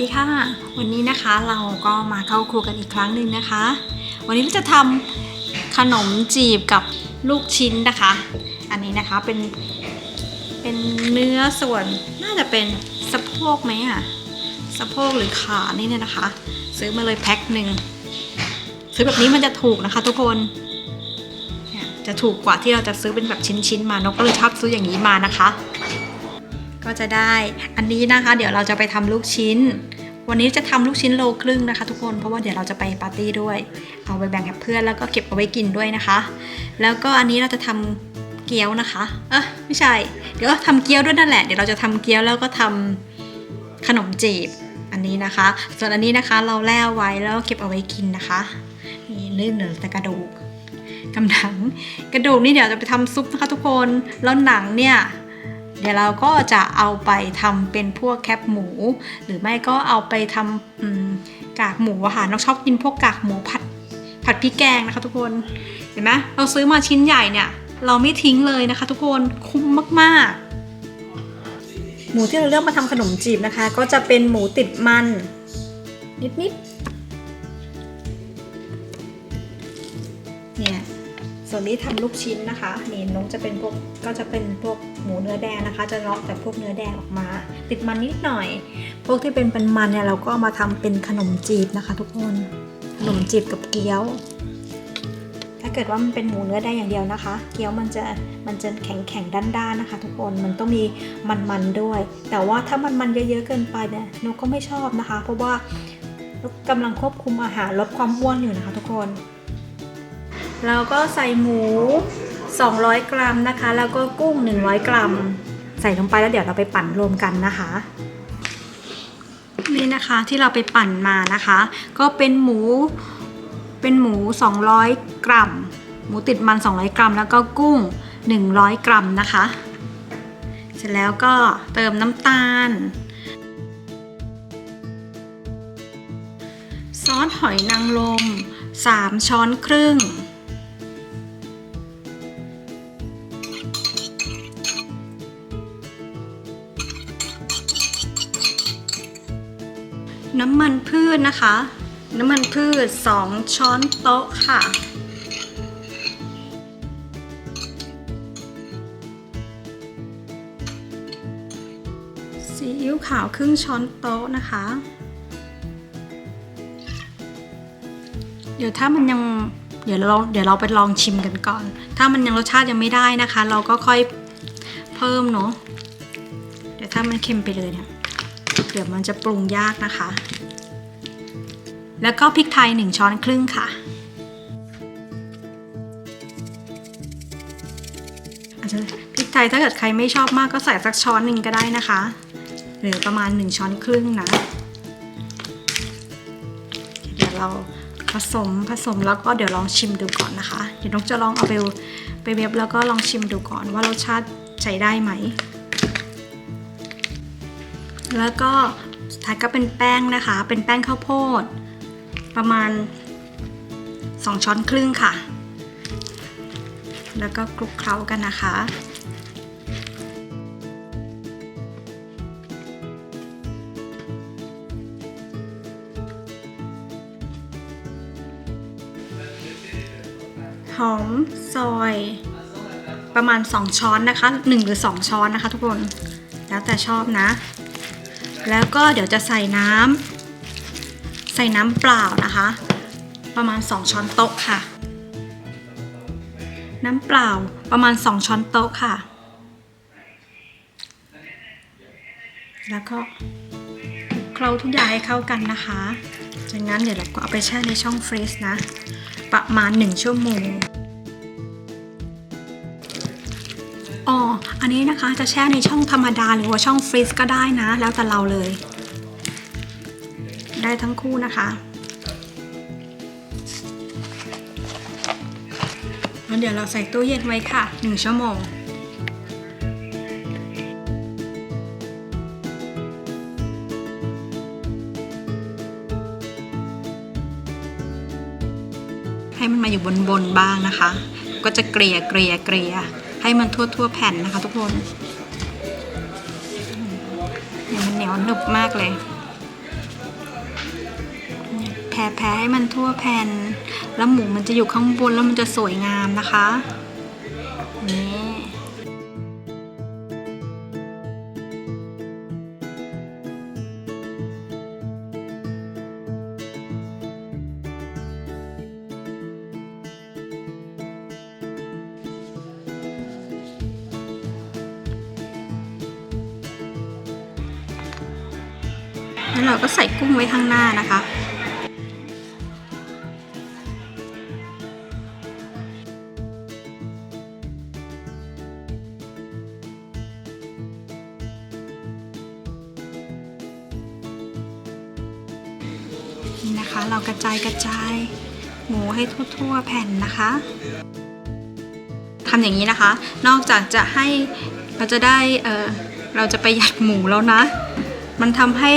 ดีค่ะ วันนี้นะคะเราก็มาเข้าครัวกันอีกครั้งหนึ่งนะคะ วันนี้เราจะทำขนมจีบกับลูกชิ้นนะคะ อันนี้นะคะเป็นเป็นเนื้อส่วนน่าจะเป็นสะโพกไหมอะสะโพกหรือขานี่เนี่ยนะคะ ซื้อมาเลยแพ็คหนึ่งซื้อแบบนี้มันจะถูกนะคะ ทุกคนจะถูกกว่าที่เราจะซื้อเป็นแบบชิ้นๆมานกก็เลยชอบซื้ออย่างนี้มานะคะ ก็จะได้อันนี้นะคะ เดี๋ยวเราจะไปทำลูกชิ้น วันนี้จะทำลูกชิ้นโลครึ่งนะคะ ทุกคนเพราะว่าเดี๋ยวเราจะไปปาร์ตี้ด้วย เอาไปแบ่งกับเพื่อนแล้วก็เก็บเอาไว้กินด้วยนะคะ แล้วก็อันนี้เราจะทำเกี๊ยวนะคะเออไม่ใช่ เดี๋ยวทำเกี๊ยวด้วยนั่นแหละเดี๋ยวเราจะทำเกี๊ยวแล้วก็ทำขนมจีบอันนี้นะคะ ส่วนอันนี้นะคะเราแล่ไว้แล้วเก็บเอาไว้กินนะคะนี่ลื่นเหลือแต่กระดูกกำหนังกระดูกนี่เดี๋ยวจะไปทำซุปนะคะทุกคนแล้วหนังเนี่ย เดี๋ยวเราก็จะเอาไปทำเป็นพวกแคปหมู หรือไม่ก็เอาไปทำกากหมูอะค่ะน้องชอบกินพวกกากหมูผัดผัดพริกแกงนะคะทุกคนเห็นไหมเราซื้อมาชิ้นใหญ่เนี่ยเราไม่ทิ้งเลยนะคะ ทุกคนคุ้มมากๆ หมูที่เราเลือกมาทำขนมจีบนะคะ ก็จะเป็นหมูติดมัน นิดๆ ส่วนนี้ทำลูกชิ้นนะคะนี่น้องจะเป็นพวกก็จะเป็นพวกหมูเนื้อแดงนะคะ จะเลาะแต่พวกเนื้อแดงออกมา ติดมันนิดหน่อย พวกที่เป็นเป็นมันเนี่ยเราก็มาทำเป็นขนมจีบนะคะ ทุกคนขนมจีบกับเกี๊ยว ถ้าเกิดว่ามันเป็นหมูเนื้อแดงอย่างเดียวนะคะ เกี๊ยวมันจะมันจะแข็งแข็งด้านๆนะคะ ทุกคนมันต้องมีมันๆด้วย แต่ว่าถ้ามันมันๆเยอะๆเกินไปเนี่ยนกก็ไม่ชอบนะคะ เพราะว่ากกำลังควบคุมอาหารลดความอ้วนอยู่นะคะ ทุกคน เราก็ใส่หมู 200 กรัมนะคะ แล้วก็กุ้ง 100 กรัม ใส่ลงไปแล้วเดี๋ยวเราไปปั่นรวมกันนะคะนี่นะคะที่เราไปปั่นมานะคะ ก็เป็นหมู เป็นหมู 200 กรัม หมูติดมัน 200 กรัม แล้วก็กุ้ง 100 กรัมนะคะ เสร็จแล้วก็เติมน้ำตาล ซอสหอยนางรม3 ช้อนครึ่ง น้ำมันพืชนะคะ น้ำมันพืช 2 ช้อนโต๊ะค่ะ ซีอิ๊วขาวครึ่งช้อนโต๊ะนะคะ เดี๋ยวถ้ามันยังเดี๋ยวเราเดี๋ยวเราไปลองชิมกันก่อน ถ้ามันยังรสชาติยังไม่ได้นะคะ เราก็ค่อยเพิ่มเนาะ เดี๋ยวถ้ามันเค็มไปเลยเนี่ย เดี๋ยวมันจะปรุงยากนะคะ แล้วก็พริกไทย 1 ช้อนครึ่งค่ะอาจจะพริกไทยถ้าเกิดใครไม่ชอบมากก็ใส่สักช้อนหนึ่งก็ได้นะคะ หรือประมาณ 1 ช้อนครึ่งนะ เดี๋ยวเราผสมผสมแล้วก็เดี๋ยวลองชิมดูก่อนนะคะ เดี๋ยวนกจะลองเอาไปไปเว็บแล้วก็ลองชิมดูก่อนว่ารสชาติใช้ได้ไหม แล้วก็สุดท้ายก็เป็นแป้งนะคะ เป็นแป้งข้าวโพด ประมาณ 2 ช้อนครึ่งค่ะ แล้วก็คลุกเคล้ากันนะคะหอมซอยประมาณ 2 ช้อนนะคะ 1 หรือ 2 ช้อนนะคะทุกคน แล้วแต่ชอบนะ แล้วก็เดี๋ยวจะใส่น้ำใส่น้ำเปล่านะคะ ประมาณ 2 ช้อนโต๊ะค่ะ น้ำเปล่าประมาณ 2 ช้อนโต๊ะค่ะ แล้วก็เคล้าทุกอย่างให้เข้ากันนะคะ จากนั้นเดี๋ยวเราก็เอาไปแช่ในช่องฟรีซนะ ประมาณ 1 ชั่วโมง อันนี้นะคะจะแช่ในช่องธรรมดาหรือว่าช่องฟรีซก็ได้นะ แล้วแต่เราเลย ได้ทั้งคู่นะคะแล้วเดี๋ยวเราใส่ตู้เย็นไว้ค่ะ 1 ชั่วโมง ให้มันมาอยู่บนบนบ้างนะคะ ก็จะเกลี่ยเกลี่ยเกลี่ย ให้มันทั่วทั่วแผ่นนะคะทุกคนเนี่ยมันเหนียวหนึบมากเลยแผ่แผ่ให้มันทั่วแผ่น แล้วหมูมันจะอยู่ข้างบนแล้วมันจะสวยงามนะคะ แล้วเราก็ใส่กุ้งไว้ข้างหน้านะคะ นี่นะคะเรากระจายกระจายหมูให้ทั่วๆแผ่นนะคะทำอย่างนี้นะคะ นอกจากจะให้เราจะได้เออเราจะประหยัดหมูแล้วนะ มันทำให้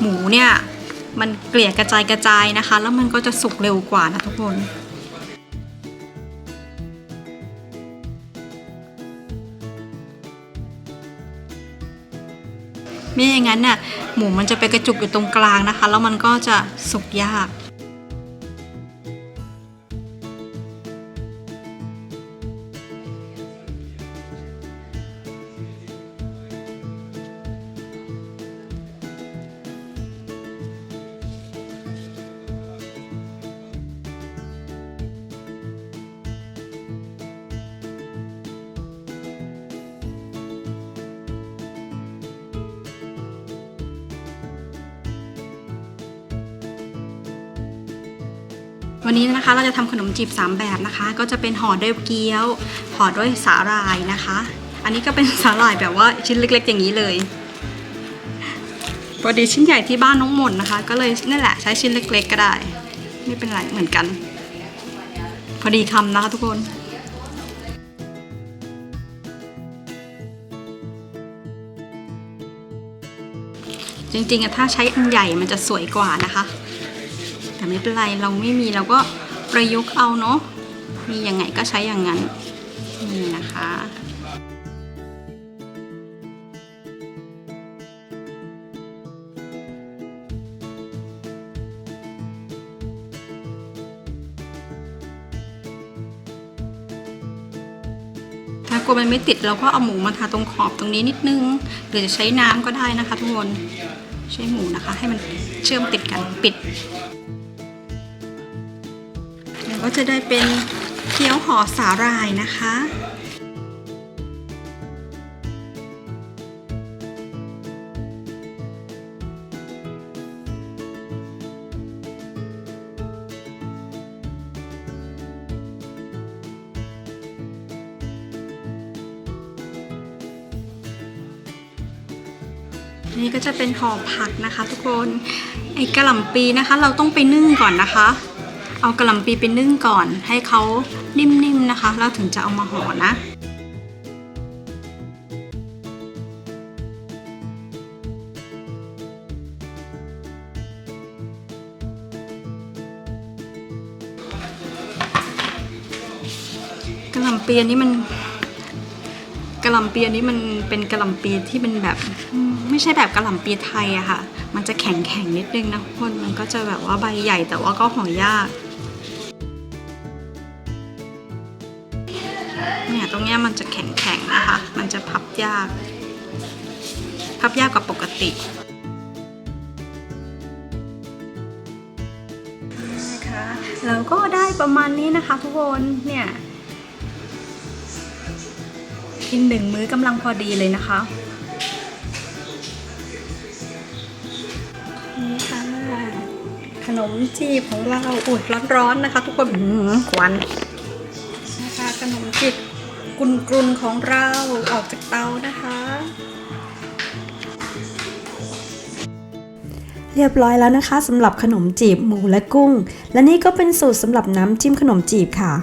หมูเนี่ยมันเกลี่ยกระจายกระจายนะคะ แล้วมันก็จะสุกเร็วกว่านะทุกคนไม่อย่างนั้นน่ะหมูมันจะไปกระจุกอยู่ตรงกลางนะคะ แล้วมันก็จะสุกยาก วันนี้นะคะเราจะทำขนมจีบ 3 แบบนะคะ ก็จะเป็นห่อด้วยเกี๊ยวห่อด้วยสาหร่ายนะคะ อันนี้ก็เป็นสาหร่ายแบบว่าชิ้นเล็ก ๆ อย่างนี้เลยพอดีชิ้นใหญ่ที่บ้านน้องหม่นนะคะ ก็เลยนั่แหละใช้ชิ้นเล็ก ๆ ก็ได้ไม่เป็นไรเหมือนกัน พอดีคำนะคะทุกคนจริงๆถ้าใช้อันใหญ่มันจะสวยกว่านะคะ แต่ไม่เป็นไรเราไม่มีเราก็ประยุกต์เอาเนาะมียังไงก็ใช้อย่างนั้นนี่นะคะถ้ากลัวมันไม่ติดเราก็เอาหมูมาทาตรงขอบตรงนี้นิดนึง หรือจะใช้น้ำก็ได้นะคะทุกคน ใช้หมูนะคะ ให้มันเชื่อมติดกันปิด ก็จะได้เป็นเกี๊ยวห่อสาหร่ายนะคะนี่ก็จะเป็นห่อผักนะคะ ทุกคนไอ้กระหล่ำปีนะคะ เราต้องไปนึ่งก่อนนะคะ เอากระหล่ำปีไปนึ่งก่อนให้เขานิ่มๆนะคะ แล้วถึงจะเอามาห่อนะกระหล่ำปีอันนี้มันกระหล่ำปีอันนี้มันเป็นกระหล่ำปีที่เป็นแบบไม่ใช่แบบกระหล่ำปีไทยอะค่ะ มันจะแข็งแข็งๆนิดนึงนะทุกคนมันก็จะแบบว่าใบใหญ่แต่ว่าก็ห่อยาก รงเนี้ยมันจะแข็งๆนะคะ มันจะพับยาก พับยากกว่าปกตินะคะแล้วก็ได้ประมาณนี้นะคะทุกคนเนี่ยกินหนึ่งมื้อกำลังพอดีเลยนะคะนี่ค่ะขนมจีบของเราอุ้ยร้อนๆนะคะ ทุกคนอื้อหือควัน กรุนๆของเราออกจากเตานะคะ เรียบร้อยแล้วนะคะสำหรับขนมจีบหมูและกุ้ง และนี่ก็เป็นสูตรสำหรับน้ำจิ้มขนมจีบค่ะ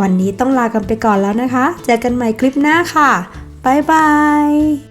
วันนี้ต้องลากันไปก่อนแล้วนะคะ เจอกันใหม่คลิปหน้าค่ะ บ๊ายบาย